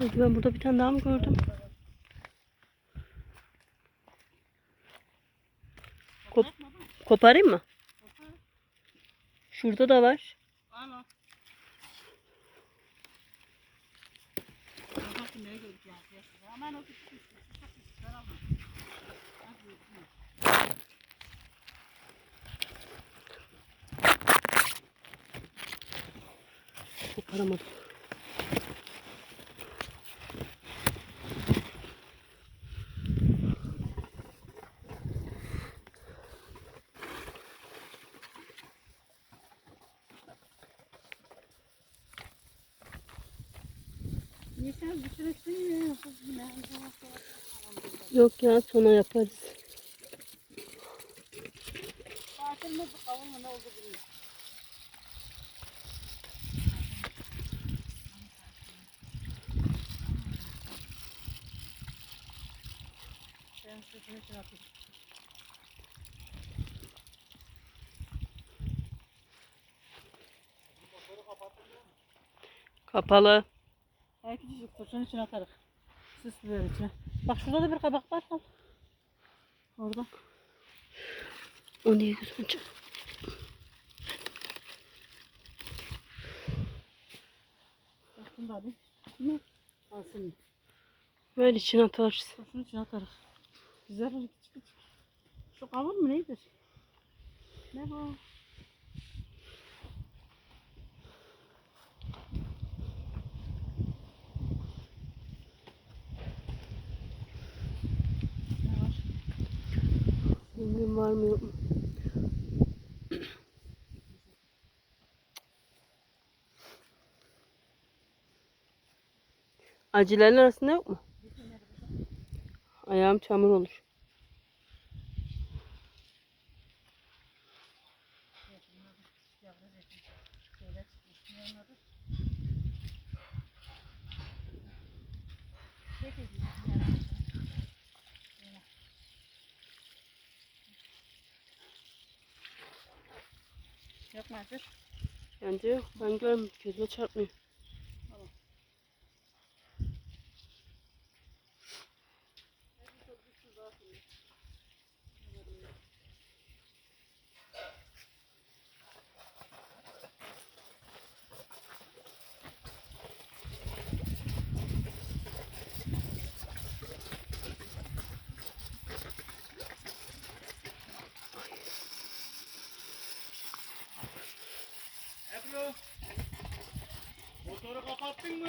Sanki ben burada bir tane daha mı gördüm? Kop koparayım mı? Şurada da var. Ana. Bak ne göreceğiz. Hemen o küçük küçük küçük tarafı. Koparamadım. Yeter bitirirsin ya. Yok ya sonra yaparız. Kavun mu ne oldu bilmiyorum. Ben sesini için atayım. Kapalı. Belki küçücük fırçanın içine atarız. Süs biber içine. Bak şurada da bir kabak var. Al. Orada. O niye gözükmeyecek? Bak bunu da alayım. Bunu alsın. Ver içine atarız. Fırçanın içine atarız. Güzel olur küçük küçük. Şu kavun mu neydir? Ne bu? Var mı yok mu? Acıların arasında yok mu? Ayağım çamur olur. Yok mu hazır? Bence. Ben görmüyorum. Gözüme çarpmıyor. 好冰吗